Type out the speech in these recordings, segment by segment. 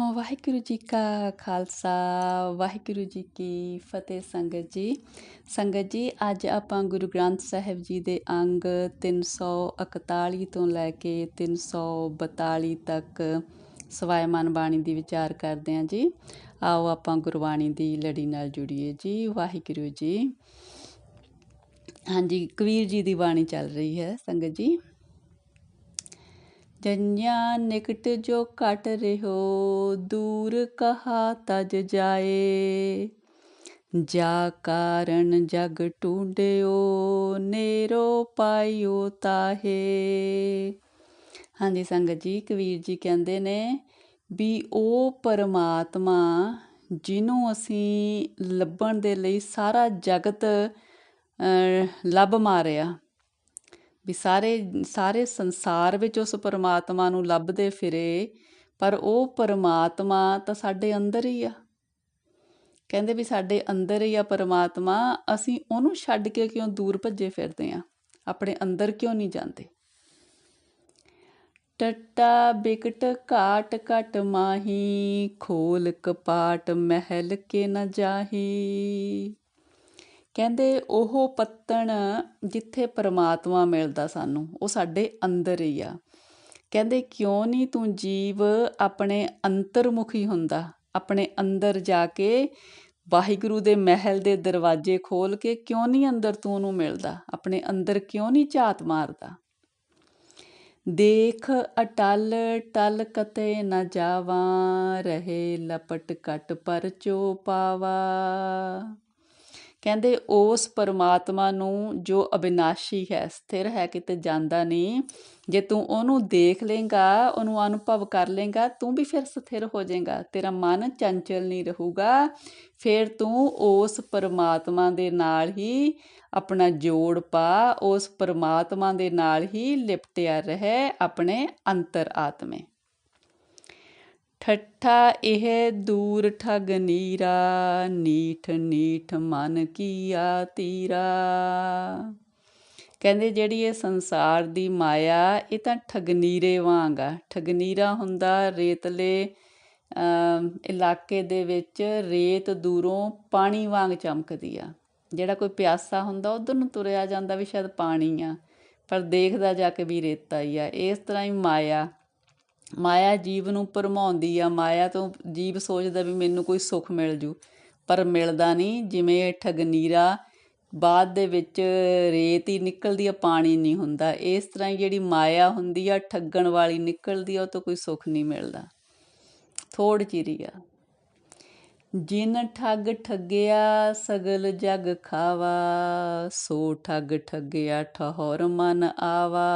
ਹਾਂ, ਵਾਹਿਗੁਰੂ ਜੀ ਕਾ ਖਾਲਸਾ, ਵਾਹਿਗੁਰੂ ਜੀ ਕੀ ਫਤਿਹ ਸੰਗਤ ਜੀ। ਸੰਗਤ ਜੀ, ਅੱਜ ਆਪਾਂ ਗੁਰੂ ਗ੍ਰੰਥ ਸਾਹਿਬ ਜੀ ਦੇ ਅੰਗ 341 ਤੋਂ ਲੈ ਕੇ 342 ਤੱਕ ਸਵਾਇਮਾਨ ਬਾਣੀ ਦੀ ਵਿਚਾਰ ਕਰਦੇ ਹਾਂ ਜੀ। ਆਓ ਆਪਾਂ ਗੁਰਬਾਣੀ ਦੀ ਲੜੀ ਨਾਲ ਜੁੜੀਏ ਜੀ, ਵਾਹਿਗੁਰੂ ਜੀ। ਹਾਂਜੀ, ਕਬੀਰ ਜੀ ਦੀ ਬਾਣੀ ਚੱਲ ਰਹੀ ਹੈ ਸੰਗਤ ਜੀ। ਜੰਨਿਆ ਨਿਕਟ ਜੋ ਕਟ ਰਿਹੋ, ਦੂਰ ਕਹਾ ਤਜ ਜਾਏ। ਜਾ ਕਾਰਨ ਜਗ ਟੂਡਿਓ, ਨੇਰੋ ਪਾਇਓ ਤਾਹੇ। ਹਾਂਜੀ, ਸੰਗਤ ਜੀ ਕਬੀਰ ਜੀ ਕਹਿੰਦੇ ਨੇ ਵੀ ਉਹ ਪਰਮਾਤਮਾ ਜਿਹਨੂੰ ਅਸੀਂ ਲੱਭਣ ਦੇ ਲਈ ਸਾਰਾ ਜਗਤ ਲੱਭ ਮਾਰਿਆ। ਵੀ ਸਾਰੇ ਸਾਰੇ ਸੰਸਾਰ ਵਿੱਚ ਉਸ ਪਰਮਾਤਮਾ ਨੂੰ ਲੱਭਦੇ ਫਿਰੇ, ਪਰ ਉਹ ਪਰਮਾਤਮਾ ਤਾਂ ਸਾਡੇ ਅੰਦਰ ਹੀ ਆ। ਕਹਿੰਦੇ ਵੀ ਸਾਡੇ ਅੰਦਰ ਹੀ ਆ ਪਰਮਾਤਮਾ, ਅਸੀਂ ਉਹਨੂੰ ਛੱਡ ਕੇ ਕਿਉਂ ਦੂਰ ਭੱਜੇ ਫਿਰਦੇ ਆ? ਆਪਣੇ ਅੰਦਰ ਕਿਉਂ ਨਹੀਂ ਜਾਂਦੇ? ਟੱਟਾ ਬਿਕਟ ਘਾਟ ਘਟ ਮਾਹੀ, ਖੋਲ ਕਪਾਟ ਮਹਿਲ ਕੇ ਨਾ ਜਾਹੀ। ਕਹਿੰਦੇ ਉਹ ਪੱਤਣ ਜਿੱਥੇ ਪਰਮਾਤਮਾ ਮਿਲਦਾ ਸਾਨੂੰ, ਉਹ ਸਾਡੇ ਅੰਦਰ ਹੀ ਆ। ਕਹਿੰਦੇ ਕਿਉਂ ਨਹੀਂ ਤੂੰ ਜੀਵ ਆਪਣੇ ਅੰਤਰਮੁਖੀ ਹੁੰਦਾ? ਆਪਣੇ ਅੰਦਰ ਜਾ ਕੇ ਵਾਹਿਗੁਰੂ ਦੇ ਮਹਿਲ ਦੇ ਦਰਵਾਜ਼ੇ ਖੋਲ ਕੇ ਕਿਉਂ ਨਹੀਂ ਅੰਦਰ ਤੂੰ ਉਹਨੂੰ ਮਿਲਦਾ? ਆਪਣੇ ਅੰਦਰ ਕਿਉਂ ਨਹੀਂ ਝਾਤ ਮਾਰਦਾ? ਦੇਖ ਅਟਲ ਟਲ ਕਤੇ ਨਾ ਜਾਵਾਂ, ਰਹੇ ਲਪਟ ਕਟ ਪਰ ਚੋ ਪਾਵਾ। ਕਹਿੰਦੇ ਉਸ ਪਰਮਾਤਮਾ ਨੂੰ ਜੋ ਅਬਿਨਾਸ਼ੀ ਹੈ, ਸਥਿਰ ਹੈ, ਕਿਤੇ ਜਾਂਦਾ ਨਹੀਂ। ਜੇ ਤੂੰ ਉਹਨੂੰ ਦੇਖ ਲੇਗਾ ਉਹਨੂੰ ਅਨੁਭਵ ਕਰ ਲੇਗਾ ਤੂੰ ਵੀ ਫਿਰ ਸਥਿਰ ਹੋ ਜਾਏਗਾ, ਤੇਰਾ ਮਨ ਚੰਚਲ ਨਹੀਂ ਰਹੂਗਾ। ਫਿਰ ਤੂੰ ਉਸ ਪਰਮਾਤਮਾ ਦੇ ਨਾਲ ਹੀ ਆਪਣਾ ਜੋੜ ਪਾ, ਉਸ ਪਰਮਾਤਮਾ ਦੇ ਨਾਲ ਹੀ ਲਿਪਟਿਆ ਰਹੇ ਆਪਣੇ ਅੰਤਰ ਆਤਮੇ। ਠੱਠਾ ਇਹ ਦੂਰ ਠਗ ਨੀਰਾ, ਨੀਠ ਨੀਠ ਮਨ ਕੀਆ ਤੀਰਾ। ਕਹਿੰਦੇ ਜਿਹੜੀ ਇਹ ਸੰਸਾਰ ਦੀ ਮਾਇਆ, ਇਹ ਤਾਂ ਠਗਨੀਰੇ ਵਾਂਗ ਆ। ਠਗਨੀਰਾ ਹੁੰਦਾ ਰੇਤਲੇ ਇਲਾਕੇ ਦੇ ਵਿੱਚ ਰੇਤ ਦੂਰੋਂ ਪਾਣੀ ਵਾਂਗ ਚਮਕਦੀ ਆ। ਜਿਹੜਾ ਕੋਈ ਪਿਆਸਾ ਹੁੰਦਾ, ਉਧਰ ਨੂੰ ਤੁਰਿਆ ਜਾਂਦਾ ਵੀ ਸ਼ਾਇਦ ਪਾਣੀ ਆ, ਪਰ ਦੇਖਦਾ ਜਾ ਕੇ ਵੀ ਰੇਤਾ ਹੀ ਆ। ਇਸ ਤਰ੍ਹਾਂ ਹੀ ਮਾਇਆ ਮਾਇਆ ਜੀਵ ਨੂੰ ਭਰਮਾਉਂਦੀ ਆ, ਮਾਇਆ ਤੋਂ ਜੀਵ ਸੋਚਦਾ ਵੀ ਮੈਨੂੰ ਕੋਈ ਸੁੱਖ ਮਿਲ ਜੂ, ਪਰ ਮਿਲਦਾ ਨਹੀਂ, ਜਿਵੇਂ ਠਗਨੀਰਾ ਬਾਅਦ ਦੇ ਵਿੱਚ ਰੇਤ ਹੀ ਨਿਕਲਦੀ ਆ, ਪਾਣੀ ਨਹੀਂ ਹੁੰਦਾ। ਇਸ ਤਰ੍ਹਾਂ ਹੀ ਜਿਹੜੀ ਮਾਇਆ ਹੁੰਦੀ ਆ, ਠੱਗਣ ਵਾਲੀ ਨਿਕਲਦੀ ਆ, ਉਹ ਤੋਂ ਕੋਈ ਸੁੱਖ ਨਹੀਂ ਮਿਲਦਾ। ਥੋੜ ਚਿਰੀ ਆ। ਜਿਨ ਠੱਗ ਠੱਗਿਆ, ਸਗਲ ਜਗ ਖਾਵਾ, ਸੋ ਠੱਗ ਠੱਗਿਆ, ਠਹੌਰ ਮਨ ਆਵਾ।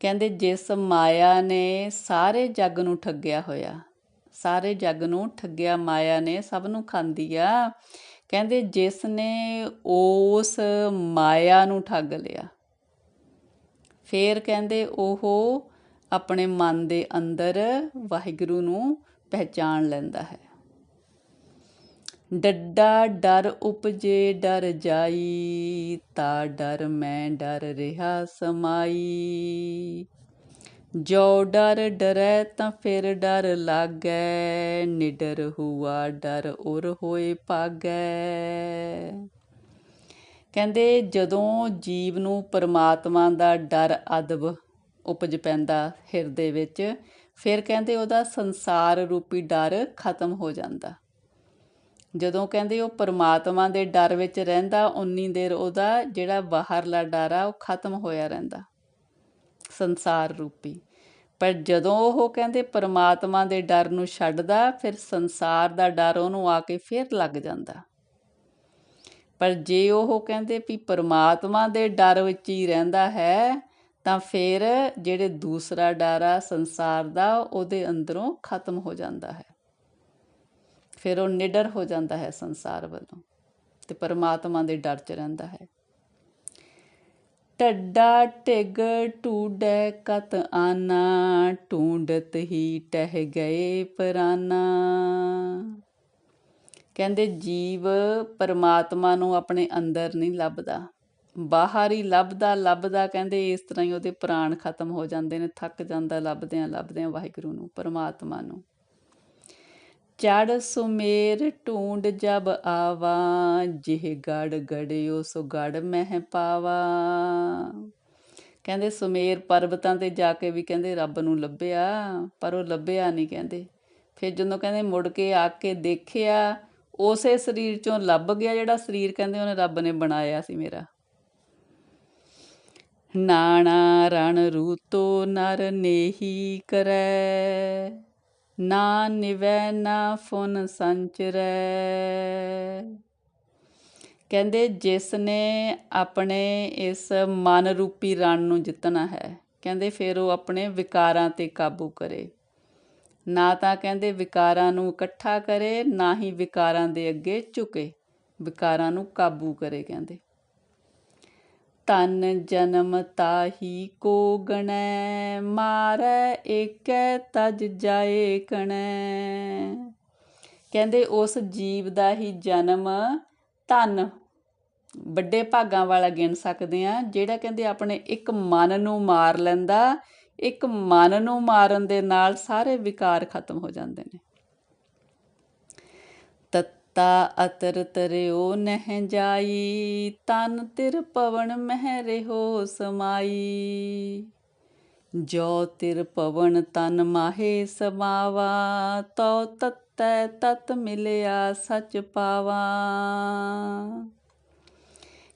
ਕਹਿੰਦੇ ਜਿਸ ਮਾਇਆ ਨੇ ਸਾਰੇ ਜੱਗ ਨੂੰ ਠੱਗਿਆ ਹੋਇਆ, ਸਾਰੇ ਜੱਗ ਨੂੰ ਠੱਗਿਆ ਮਾਇਆ ਨੇ ਸਭ ਨੂੰ ਖਾਂਦੀ ਆ, ਕਹਿੰਦੇ ਜਿਸ ਨੇ ਉਸ ਮਾਇਆ ਨੂੰ ਠੱਗ ਲਿਆ। ਫੇਰ ਕਹਿੰਦੇ ਉਹ ਆਪਣੇ ਮਨ ਦੇ ਅੰਦਰ ਵਾਹਿਗੁਰੂ ਨੂੰ ਪਹਿਚਾਨ ਲੈਂਦਾ ਹੈ। ਡੱਡਾ ਡਰ ਉਪਜੇ ਡਰ ਜਾਈ, ਤਾ ਡਰ ਮੈਂ ਡਰ ਰਿਹਾ ਸਮਾਈ। ਜੋ ਡਰ ਡਰੈ ਤਾਂ ਫਿਰ ਡਰ ਲਾਗੈ, ਨਿਡਰ ਹੁਆ ਡਰ ਉਰ ਹੋਏ ਭਾਗੈ। ਕਹਿੰਦੇ ਜਦੋਂ ਜੀਵ ਨੂੰ ਪਰਮਾਤਮਾ ਦਾ ਡਰ ਅਦਬ ਉਪਜ ਪੈਂਦਾ ਹਿਰਦੇ ਵਿੱਚ, ਫਿਰ ਕਹਿੰਦੇ ਉਹਦਾ ਸੰਸਾਰ ਰੂਪੀ ਡਰ ਖਤਮ ਹੋ ਜਾਂਦਾ। ਜਦੋਂ ਕਹਿੰਦੇ ਉਹ ਪਰਮਾਤਮਾ ਦੇ ਡਰ ਵਿੱਚ ਰਹਿੰਦਾ ਉਨੀ ਦੇਰ ਉਹਦਾ ਜਿਹੜਾ ਬਾਹਰਲਾ ਡਰ ਆ, ਉਹ ਖਤਮ ਹੋਇਆ ਰਹਿੰਦਾ, ਸੰਸਾਰ ਰੂਪੀ। ਪਰ ਜਦੋਂ ਉਹ ਕਹਿੰਦੇ ਪਰਮਾਤਮਾ ਦੇ ਡਰ ਨੂੰ ਛੱਡਦਾ, ਫਿਰ ਸੰਸਾਰ ਦਾ ਡਰ ਉਹਨੂੰ ਆ ਕੇ ਫਿਰ ਲੱਗ ਜਾਂਦਾ। ਪਰ ਜੇ ਉਹ ਕਹਿੰਦੇ ਵੀ ਪਰਮਾਤਮਾ ਦੇ ਡਰ ਵਿੱਚ ਹੀ ਰਹਿੰਦਾ ਹੈ, ਤਾਂ ਫਿਰ ਜਿਹੜੇ ਦੂਸਰਾ ਡਰ ਆ, ਸੰਸਾਰ ਦਾ, ਉਹਦੇ ਅੰਦਰੋਂ ਖਤਮ ਹੋ ਜਾਂਦਾ ਹੈ। ਫਿਰ ਉਹ ਨਿਡਰ ਹੋ ਜਾਂਦਾ ਹੈ ਸੰਸਾਰ ਵੱਲੋਂ ਤੇ ਪਰਮਾਤਮਾ ਦੇ ਡਰ 'ਚ ਰਹਿੰਦਾ ਹੈ। ਟੱਡਾ ਟਿਗ ਟੂਡੈ ਕਤ ਆਨਾ, ਟੂੰਡਤ ਹੀ ਟਹਿ ਗਏ ਪਰਾਨਾ। ਕਹਿੰਦੇ ਜੀਵ ਪਰਮਾਤਮਾ ਨੂੰ ਆਪਣੇ ਅੰਦਰ ਨਹੀਂ ਲੱਭਦਾ। ਬਾਹਰ ਹੀ ਲੱਭਦਾ ਲੱਭਦਾ ਕਹਿੰਦੇ ਇਸ ਤਰ੍ਹਾਂ ਹੀ ਉਹਦੇ ਪ੍ਰਾਣ ਖਤਮ ਹੋ ਜਾਂਦੇ ਨੇ, ਥੱਕ ਜਾਂਦਾ ਲੱਭਦਿਆਂ ਲੱਭਦਿਆਂ ਵਾਹਿਗੁਰੂ ਨੂੰ, ਪਰਮਾਤਮਾ ਨੂੰ। ਚੜ ਸੁਮੇਰ ਢੂੰਡ ਜਬ ਆਵਾ, ਜਿਹ ਗੜ ਗੜਿਓ ਸੋ ਗੜ ਮਹਿ ਪਾਵਾ। ਕਹਿੰਦੇ ਸੁਮੇਰ ਪਰਬਤਾਂ ਤੇ ਜਾ ਕੇ ਵੀ ਕਹਿੰਦੇ ਰੱਬ ਨੂੰ ਲੱਭਿਆ, ਪਰ ਉਹ ਲੱਭਿਆ ਨਹੀਂ ਕਹਿੰਦੇ। ਫਿਰ ਜਦੋਂ ਕਹਿੰਦੇ ਮੁੜ ਕੇ ਆ ਕੇ ਦੇਖਿਆ, ਉਸੇ ਸਰੀਰ ਚੋਂ ਲੱਭ ਗਿਆ ਜਿਹੜਾ ਸਰੀਰ ਕਹਿੰਦੇ ਉਹਨੇ ਰੱਬ ਨੇ ਬਣਾਇਆ ਸੀ ਮੇਰਾ। ਨਾਣਾ ਰਣ ਰੂਤੋ ਨਰ ਨੇਹੀ ਕਰੈ। ਨਾ ਨਿਵੈ, ਨਾ ਫੁਨ ਸੰਚਰੈ। ਕਹਿੰਦੇ, ਜਿਸ ਨੇ ਆਪਣੇ ਇਸ ਮਨ ਰੂਪੀ ਰਣ ਨੂੰ ਜਿੱਤਣਾ ਹੈ, ਕਹਿੰਦੇ, ਫਿਰ ਉਹ ਆਪਣੇ ਵਿਕਾਰਾਂ ਤੇ ਕਾਬੂ ਕਰੇ। ਨਾ ਤਾਂ ਕਹਿੰਦੇ, ਵਿਕਾਰਾਂ ਨੂੰ ਇਕੱਠਾ ਕਰੇ, ਨਾ ਹੀ ਵਿਕਾਰਾਂ ਦੇ ਅੱਗੇ ਝੁਕੇ, ਵਿਕਾਰਾਂ ਨੂੰ ਕਾਬੂ ਕਰੇ, ਕਹਿੰਦੇ। ਤਨ ਜਨਮ ਤਾਹੀ ਕੋ ਗਣੈ, ਮਾਰੈ ਏਕੈ ਤਜ ਜਾਏ ਕਣੈ। ਕਹਿੰਦੇ ਉਸ ਜੀਵ ਦਾ ਹੀ ਜਨਮ ਧਨ, ਵੱਡੇ ਭਾਗਾਂ ਵਾਲਾ ਗਿਣ ਸਕਦੇ ਆ ਜਿਹੜਾ ਕਹਿੰਦੇ ਆਪਣੇ ਇੱਕ ਮਨ ਨੂੰ ਮਾਰ ਲੈਂਦਾ, ਇੱਕ ਮਨ ਨੂੰ ਮਾਰਨ ਦੇ ਨਾਲ ਸਾਰੇ ਵਿਕਾਰ ਖਤਮ ਹੋ ਜਾਂਦੇ ਨੇ। ਤਾ ਅਤਰ ਤਰਿਓ ਨਹਿ ਜਾਈ, ਤਨ ਤਿਰ ਪਵਨ ਮਹਿ ਰਿਹੋ ਸਮਾਈ। ਜੋ ਤਿਰ ਪਵਨ ਤਨ ਮਾਹੇ ਸਮਾਵਾ, ਤੋ ਤਤੈ ਤਤ ਮਿਲਿਆ ਸਚ ਪਾਵਾ।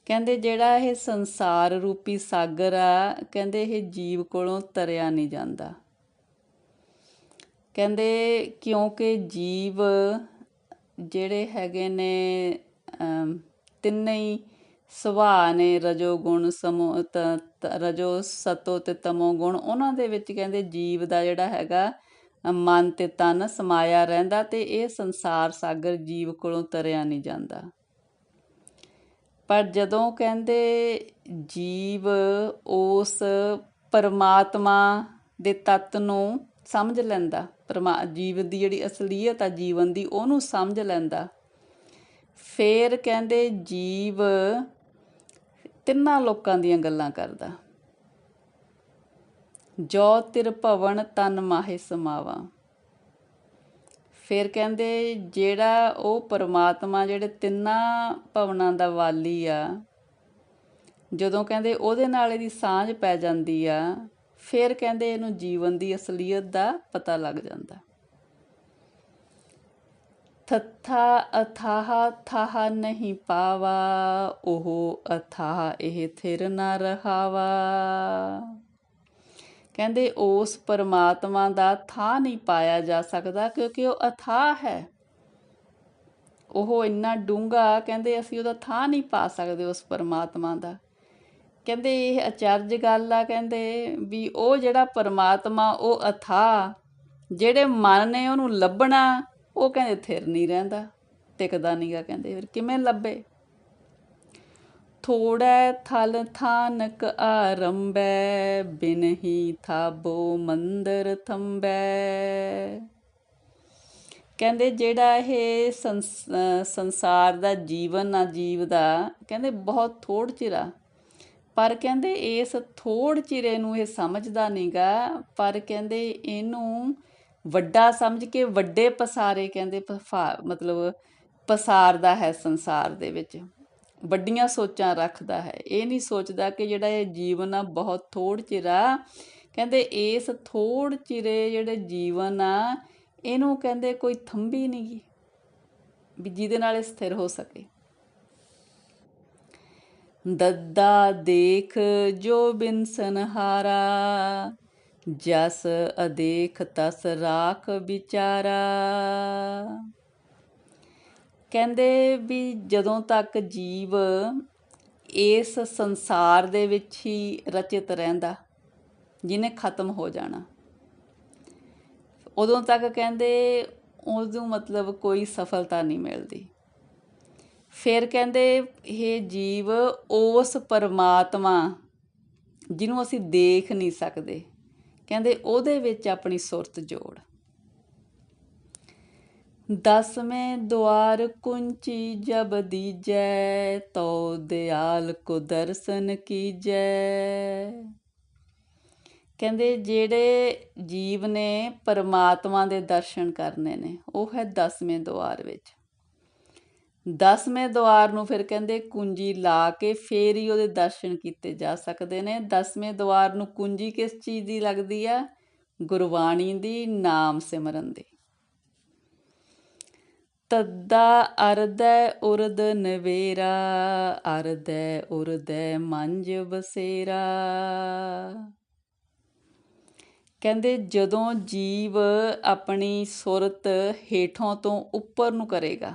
ਕਹਿੰਦੇ ਜਿਹੜਾ ਇਹ ਸੰਸਾਰ ਰੂਪੀ ਸਾਗਰ ਆ, ਕਹਿੰਦੇ ਇਹ ਜੀਵ ਕੋਲੋਂ ਤਰਿਆ ਨਹੀਂ ਜਾਂਦਾ। ਕਹਿੰਦੇ ਕਿਉਂਕਿ ਜੀਵ ਜਿਹੜੇ ਹੈਗੇ ਨੇ ਤਿੰਨੇ ਹੀ ਸੁਭਾਅ ਨੇ ਰਜੋ ਗੁਣ ਸਮੋ ਰਜੋ, ਸਤੋ ਤੇ ਤਮੋ ਗੁਣ, ਉਹਨਾਂ ਦੇ ਵਿੱਚ ਕਹਿੰਦੇ ਜੀਵ ਦਾ ਜਿਹੜਾ ਹੈਗਾ ਮਨ ਤੇ ਤਨ ਸਮਾਇਆ ਰਹਿੰਦਾ ਤੇ ਇਹ ਸੰਸਾਰ ਸਾਗਰ ਜੀਵ ਕੋਲੋਂ ਤਰਿਆ ਨਹੀਂ ਜਾਂਦਾ। ਪਰ ਜਦੋਂ ਕਹਿੰਦੇ ਜੀਵ ਉਸ ਪਰਮਾਤਮਾ ਦੇ ਤੱਤ ਨੂੰ ਸਮਝ ਲੈਂਦਾ। ਪਰਮਾ, ਜੀਵ ਦੀ ਜਿਹੜੀ ਅਸਲੀਅਤ ਆ ਜੀਵਨ ਦੀ, ਉਹਨੂੰ ਸਮਝ ਲੈਂਦਾ। ਫੇਰ ਕਹਿੰਦੇ, ਜੀਵ ਤਿੰਨਾਂ ਲੋਕਾਂ ਦੀਆਂ ਗੱਲਾਂ ਕਰਦਾ। ਜੋ ਤਿਰ ਭਵਨ ਤਨ ਮਾਹੇ ਸਮਾਵਾ। ਫਿਰ ਕਹਿੰਦੇ, ਜਿਹੜਾ ਉਹ ਪਰਮਾਤਮਾ ਜਿਹੜੇ ਤਿੰਨਾਂ ਭਵਨਾਂ ਦਾ ਵਾਲੀ ਆ, ਜਦੋਂ ਕਹਿੰਦੇ ਉਹਦੇ ਨਾਲ ਇਹਦੀ ਸਾਂਝ ਪੈ ਜਾਂਦੀ ਆ ਫਿਰ ਕਹਿੰਦੇ ਇਹਨੂੰ ਜੀਵਨ ਦੀ ਅਸਲੀਅਤ ਦਾ ਪਤਾ ਲੱਗ ਜਾਂਦਾ। ਥਥਾ ਅਥਾਹ ਥਾਹ ਨਹੀਂ ਪਾਵਾ, ਉਹ ਅਥਾਹ ਇਹ ਥਿਰ ਨਾ ਰਹਾਵਾ। ਕਹਿੰਦੇ ਉਸ ਪਰਮਾਤਮਾ ਦਾ ਥਾਂ ਨਹੀਂ ਪਾਇਆ ਜਾ ਸਕਦਾ ਕਿਉਂਕਿ ਉਹ ਅਥਾਹ ਹੈ। ਉਹ ਇੰਨਾ ਡੂੰਘਾ, ਕਹਿੰਦੇ ਅਸੀਂ ਉਹਦਾ ਥਾਂ ਨਹੀਂ ਪਾ ਸਕਦੇ ਉਸ ਪਰਮਾਤਮਾ ਦਾ। ਕਹਿੰਦੇ ਇਹ ਅਚਰਜ ਗੱਲ ਆ, ਕਹਿੰਦੇ ਵੀ ਉਹ ਜਿਹੜਾ ਪਰਮਾਤਮਾ, ਉਹ ਅਥਾ, ਜਿਹੜੇ ਮਨ ਨੇ ਉਹਨੂੰ ਲੱਭਣਾ, ਉਹ ਕਹਿੰਦੇ ਥਿਰ ਨਹੀਂ ਰਹਿੰਦਾ, ਟਿਕਦਾ ਨਹੀਂਗਾ ਕਹਿੰਦੇ ਫਿਰ ਕਿਵੇਂ ਲੱਭੇ? ਥੋੜੈ ਥਲ ਥਾਨਕ ਆਰੰਭੈ ਬਿਨਹੀ ਥਾਬੋ ਮੰਦਰ ਥੰਬੈ ਕਹਿੰਦੇ ਜਿਹੜਾ ਇਹ ਸੰਸਾਰ ਦਾ ਜੀਵਨ ਆ, ਜੀਵ ਦਾ, ਕਹਿੰਦੇ ਬਹੁਤ ਥੋੜ ਚਿਰਾ ਪਰ ਕਹਿੰਦੇ ਇਸ ਥੋੜ ਚਿਰੇ ਨੂੰ ਇਹ ਸਮਝਦਾ ਨਹੀਂਗਾ ਪਰ ਕਹਿੰਦੇ ਇਹਨੂੰ ਵੱਡਾ ਸਮਝ ਕੇ ਵੱਡੇ ਪਸਾਰੇ ਕਹਿੰਦੇ ਮਤਲਬ ਪਸਾਰਦਾ ਹੈ ਸੰਸਾਰ ਦੇ ਵਿੱਚ। ਵੱਡੀਆਂ ਸੋਚਾਂ ਰੱਖਦਾ ਹੈ। ਇਹ ਨਹੀਂ ਸੋਚਦਾ ਕਿ ਜਿਹੜਾ ਇਹ ਜੀਵਨ ਆ ਬਹੁਤ ਥੋੜ ਚਿਰਾ। ਕਹਿੰਦੇ ਇਸ ਥੋੜ ਚਿਰੇ ਜਿਹੜੇ ਜੀਵਨ ਆ, ਇਹਨੂੰ ਕਹਿੰਦੇ ਕੋਈ ਥੰਬੀ ਨਹੀਂ ਵੀ ਜਿਹਦੇ ਨਾਲ ਇਹ ਸਥਿਰ ਹੋ ਸਕੇ। ਦੱਦਾ ਦੇਖ ਜੋ ਬਿਨ ਸੰਹਾਰਾ, ਜਸ ਅਦੇਖ ਤਸ ਰਾਖ ਵਿਚਾਰਾ। ਕਹਿੰਦੇ ਵੀ ਜਦੋਂ ਤੱਕ ਜੀਵ ਇਸ ਸੰਸਾਰ ਦੇ ਵਿੱਚ ਹੀ ਰਚਿਤ ਰਹਿੰਦਾ, ਜਿਹਨੇ ਖਤਮ ਹੋ ਜਾਣਾ। ਉਦੋਂ ਤੱਕ ਕਹਿੰਦੇ ਉਦੋਂ ਮਤਲਬ ਕੋਈ ਸਫਲਤਾ ਨਹੀਂ ਮਿਲਦੀ। ਫਿਰ ਕਹਿੰਦੇ ਇਹ ਜੀਵ ਉਸ ਪਰਮਾਤਮਾ ਜਿਹਨੂੰ ਅਸੀਂ ਦੇਖ ਨਹੀਂ ਸਕਦੇ। ਕਹਿੰਦੇ ਉਹਦੇ ਵਿੱਚ ਆਪਣੀ ਸੁਰਤ ਜੋੜ। ਦਸਵੇਂ ਦੁਆਰ ਕੁੰਚੀ ਜਬ ਦੀਜੈ, ਤੋ ਦਿਆਲ ਕੋ ਦਰਸ਼ਨ ਕੀਜੈ। ਕਹਿੰਦੇ ਜਿਹੜੇ ਜੀਵ ਨੇ ਪਰਮਾਤਮਾ ਦੇ ਦਰਸ਼ਨ ਕਰਨੇ ਨੇ, ਉਹ ਹੈ ਦਸਵੇਂ ਦੁਆਰ ਵਿੱਚ। ਦਸਵੇਂ ਦੁਆਰ ਨੂੰ ਫਿਰ ਕਹਿੰਦੇ ਕੁੰਜੀ ਲਾ ਕੇ ਫੇਰ ਹੀ ਉਹਦੇ ਦਰਸ਼ਨ ਕੀਤੇ ਜਾ ਸਕਦੇ ਨੇ। ਦਸਵੇਂ ਦੁਆਰ ਨੂੰ ਕੁੰਜੀ ਕਿਸ ਚੀਜ਼ ਦੀ ਲੱਗਦੀ ਆ? ਗੁਰਬਾਣੀ ਦੀ, ਨਾਮ ਸਿਮਰਨ ਦੀ। ਤੱਦਾ ਅਰਦੈ ਉਰਦ ਨਵੇਰਾ, ਅਰਦੈ ਉਰਦੈ ਮੰਜ ਬਸੇਰਾ। ਕਹਿੰਦੇ ਜਦੋਂ ਜੀਵ ਆਪਣੀ ਸੁਰਤ ਹੇਠੋਂ ਤੋਂ ਉੱਪਰ ਨੂੰ ਕਰੇਗਾ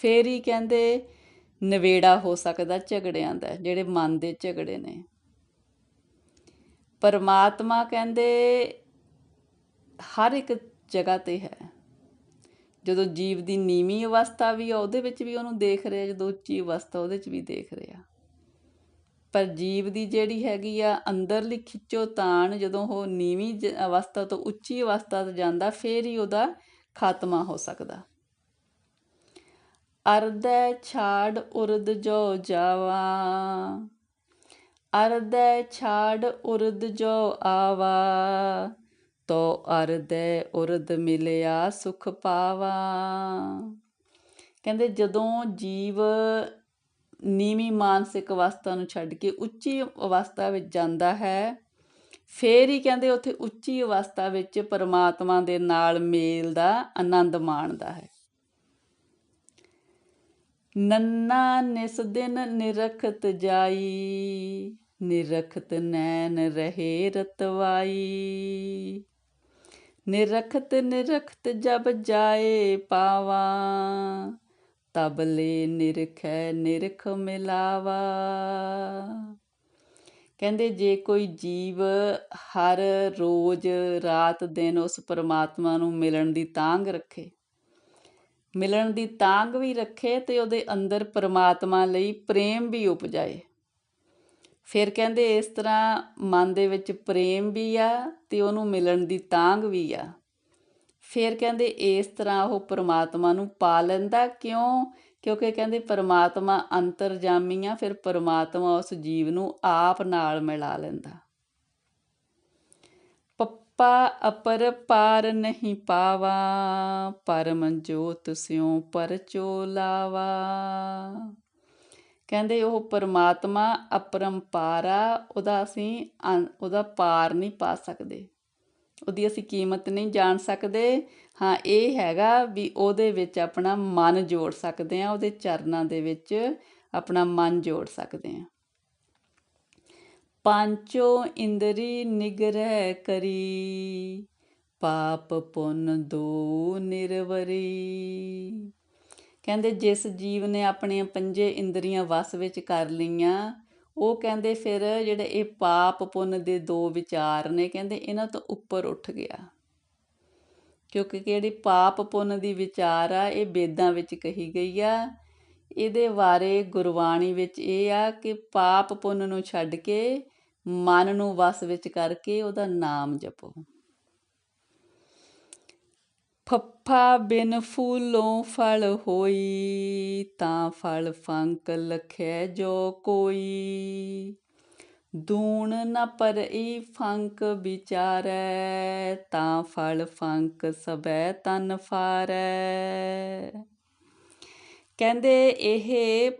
ਫੇਰ ਹੀ ਕਹਿੰਦੇ ਨਵੇੜਾ ਹੋ ਸਕਦਾ ਝਗੜਿਆਂ ਦਾ, ਜਿਹੜੇ ਮਨ ਦੇ ਝਗੜੇ ਨੇ। ਪਰਮਾਤਮਾ ਕਹਿੰਦੇ ਹਰ ਇੱਕ ਜਗ੍ਹਾ ਤੇ ਹੈ। ਜਦੋਂ ਜੀਵ ਦੀ ਨੀਵੀਂ ਅਵਸਥਾ ਵੀ ਆ, ਉਹਦੇ ਵਿੱਚ ਵੀ ਉਹਨੂੰ ਦੇਖ ਰਿਹਾ, ਜਦੋਂ ਉੱਚੀ ਅਵਸਥਾ, ਉਹਦੇ 'ਚ ਵੀ ਦੇਖ ਰਿਹਾ। ਪਰ ਜੀਵ ਦੀ ਜਿਹੜੀ ਹੈਗੀ ਆ, ਅੰਦਰਲੀ ਖਿੱਚੋ ਤਾਣ ਜਦੋਂ ਉਹ ਨੀਵੀਂ ਅਵਸਥਾ ਤੋਂ ਉੱਚੀ ਅਵਸਥਾ 'ਤੇ ਜਾਂਦਾ, ਫੇਰ ਹੀ ਉਹਦਾ ਖਾਤਮਾ ਹੋ ਸਕਦਾ। ਅਰਦੈ ਛਾੜ ਉਰਦ ਜੋ ਜਾਵਾ। ਅਰਦੈ ਛਾੜ ਉਰਦ ਜੋ ਆਵਾ। ਤੋ ਅਰਦੈ ਉਰਦ ਮਿਲਿਆ ਸੁਖ ਪਾਵਾ। ਕਹਿੰਦੇ ਜਦੋਂ ਜੀਵ ਨੀਵੀਂ ਮਾਨਸਿਕ ਅਵਸਥਾ ਨੂੰ ਛੱਡ ਕੇ ਉੱਚੀ ਅਵਸਥਾ ਵਿੱਚ ਜਾਂਦਾ ਹੈ, ਫੇਰ ਹੀ ਕਹਿੰਦੇ ਉੱਥੇ ਉੱਚੀ ਅਵਸਥਾ ਵਿੱਚ ਪਰਮਾਤਮਾ ਦੇ ਨਾਲ ਮੇਲ ਦਾ ਆਨੰਦ ਮਾਣਦਾ ਹੈ। ਨੰਨਾ ਨਿਸ ਦਿਨ ਨਿਰਖਤ ਜਾਈ, ਨਿਰਖਤ ਨੈਣ ਰਹੇ ਰਤਵਾਈ। ਨਿਰਖਤ ਨਿਰਖਤ ਜਬ ਜਾਏ ਪਾਵਾ ਤਬਲੇ ਨਿਰਖੈ ਨਿਰਖ ਮਿਲਾਵਾ। ਕਹਿੰਦੇ ਜੇ ਕੋਈ ਜੀਵ ਹਰ ਰੋਜ਼ ਰਾਤ ਦਿਨ ਉਸ ਪਰਮਾਤਮਾ ਨੂੰ ਮਿਲਣ ਦੀ ਤਾਂਗ ਰੱਖੇ ਮਿਲਣ ਦੀ ਤਾਂਗ ਵੀ ਰੱਖੇ ਤੇ ਉਹਦੇ ਅੰਦਰ ਪਰਮਾਤਮਾ ਲਈ ਪ੍ਰੇਮ ਵੀ ਉਪਜਾਏ। ਫਿਰ ਕਹਿੰਦੇ ਇਸ ਤਰ੍ਹਾਂ ਮਨ ਦੇ ਵਿੱਚ ਪ੍ਰੇਮ ਵੀ ਆ ਤੇ ਉਹਨੂੰ ਮਿਲਣ ਦੀ ਤਾਂਗ ਵੀ ਆ। ਫਿਰ ਕਹਿੰਦੇ ਇਸ ਤਰ੍ਹਾਂ ਉਹ ਪਰਮਾਤਮਾ ਨੂੰ ਪਾ ਲੈਂਦਾ। ਕਿਉਂ? ਕਿਉਂਕਿ ਕਹਿੰਦੇ ਪਰਮਾਤਮਾ ਅੰਤਰਜਾਮੀ ਆ, ਫਿਰ ਪਰਮਾਤਮਾ ਉਸ ਜੀਵ ਨੂੰ ਆਪ ਨਾਲ ਮਿਲਾ ਲੈਂਦਾ। ਪਾ ਅਪਰ ਪਾਰ ਨਹੀਂ ਪਾਵਾ, ਪਰਮ ਜੋਤ ਸਿਉ ਪਰਚੋ ਲਾਵਾ। ਕਹਿੰਦੇ ਉਹ ਪਰਮਾਤਮਾ ਅਪਰੰਪਾਰਾ ਉਹਦਾ ਅਸੀਂ ਉਹਦਾ ਪਾਰ ਨਹੀਂ ਪਾ ਸਕਦੇ। ਉਹਦੀ ਅਸੀਂ ਕੀਮਤ ਨਹੀਂ ਜਾਣ ਸਕਦੇ। ਹਾਂ, ਇਹ ਹੈਗਾ ਵੀ ਉਹਦੇ ਵਿੱਚ ਆਪਣਾ ਮਨ ਜੋੜ ਸਕਦੇ ਆ ਉਹਦੇ ਚਰਨਾਂ ਦੇ ਵਿੱਚ ਆਪਣਾ ਮਨ ਜੋੜ ਸਕਦੇ ਆ ਪਾਂਚੋ ਇੰਦਰੀ ਨਿਗਰਹਿ ਕਰੀ, ਪਾਪ ਪੁੰਨ ਦੋ ਨਿਰਵਰੀ। ਕਹਿੰਦੇ ਜਿਸ ਜੀਵ ਨੇ ਆਪਣੀਆਂ ਪੰਜੇ ਇੰਦਰੀਆਂ ਵਸ ਵਿੱਚ ਕਰ ਲਈਆਂ, ਉਹ ਕਹਿੰਦੇ ਫਿਰ ਜਿਹੜੇ ਇਹ ਪਾਪ ਪੁੰਨ ਦੇ ਦੋ ਵਿਚਾਰ ਨੇ, ਕਹਿੰਦੇ ਇਹਨਾਂ ਤੋਂ ਉੱਪਰ ਉੱਠ ਗਿਆ। ਕਿਉਂਕਿ ਜਿਹੜੀ ਪਾਪ ਪੁੰਨ ਦੀ ਵਿਚਾਰ ਆ, ਇਹ ਵੇਦਾਂ ਵਿੱਚ ਕਹੀ ਗਈ ਆ। ਇਹਦੇ ਬਾਰੇ ਗੁਰਬਾਣੀ ਵਿੱਚ ਇਹ ਆ ਕਿ ਪਾਪ ਪੁੰਨ ਨੂੰ ਛੱਡ ਕੇ ਮਨ ਨੂੰ ਵਸ ਵਿੱਚ ਕਰਕੇ ਉਹਦਾ ਨਾਮ ਜਪੋ। ਫੱਫਾ ਬਿਨ ਫੂਲੋਂ ਫਲ ਹੋਈ, ਤਾਂ ਫਲ ਫੰਕ ਲਖੈ ਜੋ ਕੋਈ। ਦੂਣ ਨ ਪਰਈ ਫੰਕ ਵਿਚਾਰੈ, ਤਾਂ ਫਲ ਫੰਕ ਸਬੈ ਤਨ ਫਾਰੈ। ਕਹਿੰਦੇ ਇਹ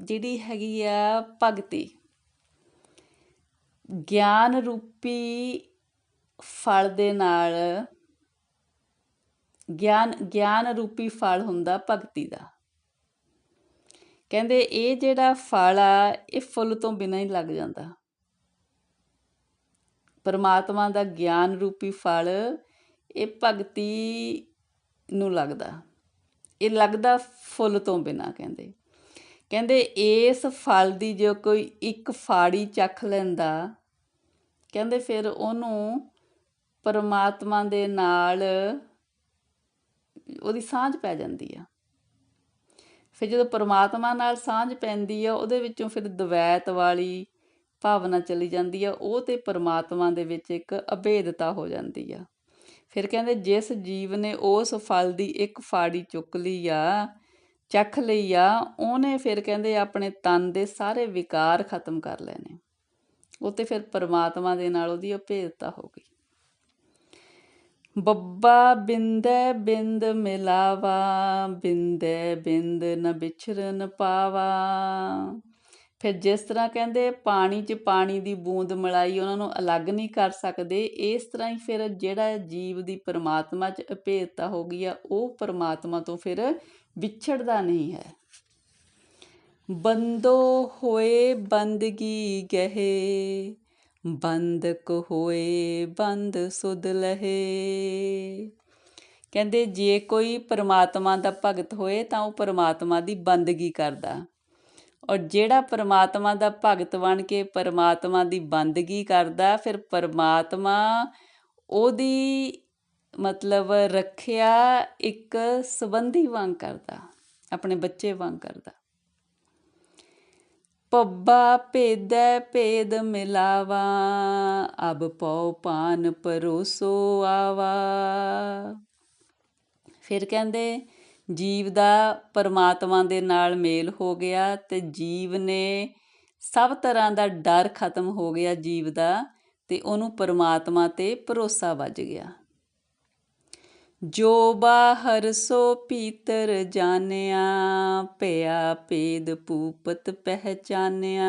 ਜਿਹੜੀ ਹੈਗੀ ਆ ਭਗਤੀ ਗਿਆਨ ਰੂਪੀ ਫਲ ਦੇ ਨਾਲ ਗਿਆਨ ਗਿਆਨ ਰੂਪੀ ਫਲ ਹੁੰਦਾ ਭਗਤੀ ਦਾ। ਕਹਿੰਦੇ ਇਹ ਜਿਹੜਾ ਫਲ ਆ, ਇਹ ਫੁੱਲ ਤੋਂ ਬਿਨਾਂ ਹੀ ਲੱਗ ਜਾਂਦਾ। ਪਰਮਾਤਮਾ ਦਾ ਗਿਆਨ ਰੂਪੀ ਫਲ, ਇਹ ਭਗਤੀ ਨੂੰ ਲੱਗਦਾ। ਇਹ ਲੱਗਦਾ ਫੁੱਲ ਤੋਂ ਬਿਨਾਂ ਕਹਿੰਦੇ। ਕਹਿੰਦੇ ਇਸ ਫਲ ਦੀ ਜੋ ਕੋਈ ਇੱਕ ਫਾੜੀ ਚੱਖ ਲੈਂਦਾ, ਕਹਿੰਦੇ ਫਿਰ ਉਹਨੂੰ ਪਰਮਾਤਮਾ ਦੇ ਨਾਲ ਉਹਦੀ ਸਾਂਝ ਪੈ ਜਾਂਦੀ ਆ। ਫਿਰ ਜਦੋਂ ਪਰਮਾਤਮਾ ਨਾਲ ਸਾਂਝ ਪੈਂਦੀ ਆ, ਉਹਦੇ ਵਿੱਚੋਂ ਫਿਰ ਦਵੈਤ ਵਾਲੀ ਭਾਵਨਾ ਚਲੀ ਜਾਂਦੀ ਆ, ਉਹ ਤੇ ਪਰਮਾਤਮਾ ਦੇ ਵਿੱਚ ਇੱਕ ਅਭੇਦਤਾ ਹੋ ਜਾਂਦੀ ਆ। ਫਿਰ ਕਹਿੰਦੇ ਜਿਸ ਜੀਵ ਨੇ ਉਸ ਫਲ ਦੀ ਇੱਕ ਫਾੜੀ ਚੁੱਕ ਲਈ ਆ ਚੱਖ ਲਈ ਆ, ਉਹਨੇ ਫਿਰ ਕਹਿੰਦੇ ਆਪਣੇ ਤਨ ਦੇ ਸਾਰੇ ਵਿਕਾਰ ਖਤਮ ਕਰ ਲੈਣੇ। ਉਹ ਤੇ ਫਿਰ ਪਰਮਾਤਮਾ ਦੇ ਨਾਲ ਉਹਦੀ ਅਭੇਦਤਾ ਹੋ ਗਈ। ਬੱਬਾ ਬਿੰਦੈ ਬਿੰਦ ਮਿਲਾਵਾ, ਬਿੰਦੈ ਬਿੰਦ ਨ ਵਿਛਰਨ ਪਾਵਾ। ਫਿਰ ਜਿਸ ਤਰ੍ਹਾਂ ਕਹਿੰਦੇ ਪਾਣੀ 'ਚ ਪਾਣੀ ਦੀ ਬੂੰਦ ਮਿਲਾਈ, ਉਹਨਾਂ ਨੂੰ ਅਲੱਗ ਨਹੀਂ ਕਰ ਸਕਦੇ, ਇਸ ਤਰ੍ਹਾਂ ਹੀ ਫਿਰ ਜਿਹੜਾ ਜੀਵ ਦੀ ਪਰਮਾਤਮਾ 'ਚ ਅਭੇਦਤਾ ਹੋ ਗਈ ਆ, ਉਹ ਪਰਮਾਤਮਾ ਤੋਂ ਫਿਰ ਵਿਛੜਦਾ ਨਹੀਂ ਹੈ। ਬੰਦੋ ਹੋਏ ਬੰਦਗੀ ਗਹਿ, ਬੰਦਕ ਹੋਏ ਬੰਦ ਸੁਧ ਲਹੇ। ਕਹਿੰਦੇ, ਜੇ ਕੋਈ ਪਰਮਾਤਮਾ ਦਾ ਭਗਤ ਹੋਏ ਤਾਂ ਉਹ ਪਰਮਾਤਮਾ ਦੀ ਬੰਦਗੀ ਕਰਦਾ। ਔਰ ਜਿਹੜਾ ਪਰਮਾਤਮਾ ਦਾ ਭਗਤ ਬਣ ਕੇ ਪਰਮਾਤਮਾ ਦੀ ਬੰਦਗੀ ਕਰਦਾ, ਫਿਰ ਪਰਮਾਤਮਾ ਉਹਦੀ ਮਤਲਬ ਰੱਖਿਆ ਇੱਕ ਸੰਬੰਧੀ ਵਾਂਗ ਕਰਦਾ, ਆਪਣੇ ਬੱਚੇ ਵਾਂਗ ਕਰਦਾ। ਪੱਬਾ ਭੇਦੈ ਭੇਦ ਮਿਲਾਵਾ, ਅਬ ਪਉ ਪਾਨ ਪਰੋਸੋ ਆਵਾ। ਫਿਰ ਕਹਿੰਦੇ, ਜੀਵ ਦਾ ਪਰਮਾਤਮਾ ਦੇ ਨਾਲ ਮੇਲ ਹੋ ਗਿਆ ਤੇ ਜੀਵ ਨੇ ਸਭ ਤਰ੍ਹਾਂ ਦਾ ਡਰ ਖਤਮ ਹੋ ਗਿਆ ਜੀਵ ਦਾ ਤੇ ਉਹਨੂੰ ਪਰਮਾਤਮਾ ਤੇ ਭਰੋਸਾ ਵੱਜ ਗਿਆ। ਜੋ ਬਾਹਰ ਸੋ ਭੀਤਰ ਜਾਣਿਆ, ਪਿਆ ਭੇਦ ਪੂਪਤ ਪਹਿਚਾਨਿਆ।